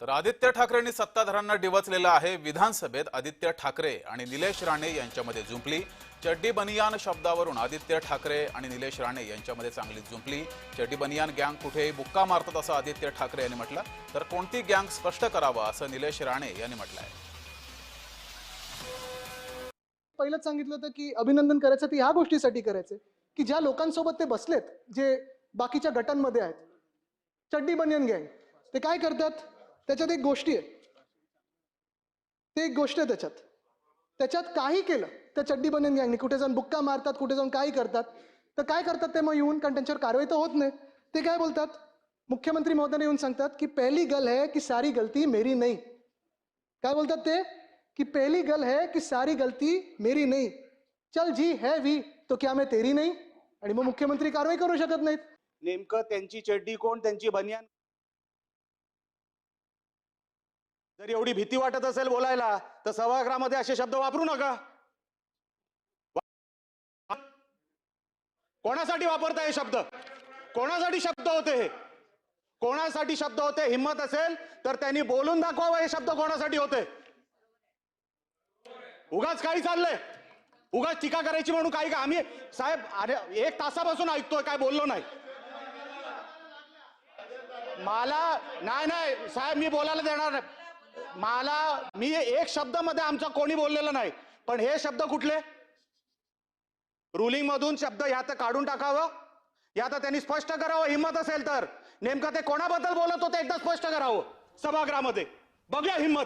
तर आदित्य ठाकरेंनी सत्ताधारांना डिवचलेलं आहे विधानसभेत आदित्य ठाकरे आणि निलेश राणे यांच्यामध्ये जुंपली. चड्डी बनियान शब्दावरून आदित्य ठाकरे आणि निलेश राणे यांच्यामध्ये चांगली जुंपली. चड्डी बनियान गँग कुठेही बुक्का मारतात असं आदित्य ठाकरे यांनी म्हटलं. तर कोणती गँग स्पष्ट करावं असं निलेश राणे यांनी म्हटलं आहे पहिलंच सांगितलं होतं की अभिनंदन करायचं ते ह्या गोष्टीसाठी करायचे की ज्या लोकांसोबत ते बसलेत जे बाकीच्या गटांमध्ये आहेत. चड्डी बनियन गँग ते काय करतात? त्याच्यात एक गोष्टी आहे ते एक गोष्ट आहे त्याच्यात. त्याच्यात काही केलं त्या चड्डी बनियन गँगने. कुठे जाऊन बुक्का मारतात कुठे जाऊन काही करतात. तर काय करतात ते मग येऊन कारण त्यांच्यावर कारवाई तर होत नाही. ते काय बोलतात? मुख्यमंत्री महोदयाने येऊन सांगतात की पहिली गल है की सारी गलती मेरी नाही. काय बोलतात ते? की पहली गल है की सारी गलती मेरी नाही. चल जी है वी तो क्या मैं तेरी नाही? आणि मग मुख्यमंत्री कारवाई करू शकत नाहीत. नेमकं त्यांची चड्डी कोण? त्यांची बनियान जर एवढी भीती वाटत असेल बोलायला तर सभागृहामध्ये असे शब्द वापरू नका. कोणासाठी वापरता हे शब्द? कोणासाठी शब्द होते हे? कोणासाठी शब्द होते? हिंमत असेल तर त्यांनी बोलून दाखवावं हे शब्द कोणासाठी होते? उगाच काही चाललंय. उगाच टीका करायची म्हणून काही का आम्ही साहेब अरे एक तासापासून ऐकतोय काय बोललो नाही. मला नाही नाही साहेब मी बोलायला देणार नाही. मला मी एक शब्दमध्ये आमचा कोणी बोललेलं नाही पण हे शब्द कुठले? रुलिंग मधून शब्द ह्यात काढून टाकावं. या तर त्यांनी स्पष्ट करावं हिंमत असेल तर. नेमकं ते कोणाबद्दल बोलत होते एकदा स्पष्ट करावं सभागृहामध्ये. बघूया हिंमत.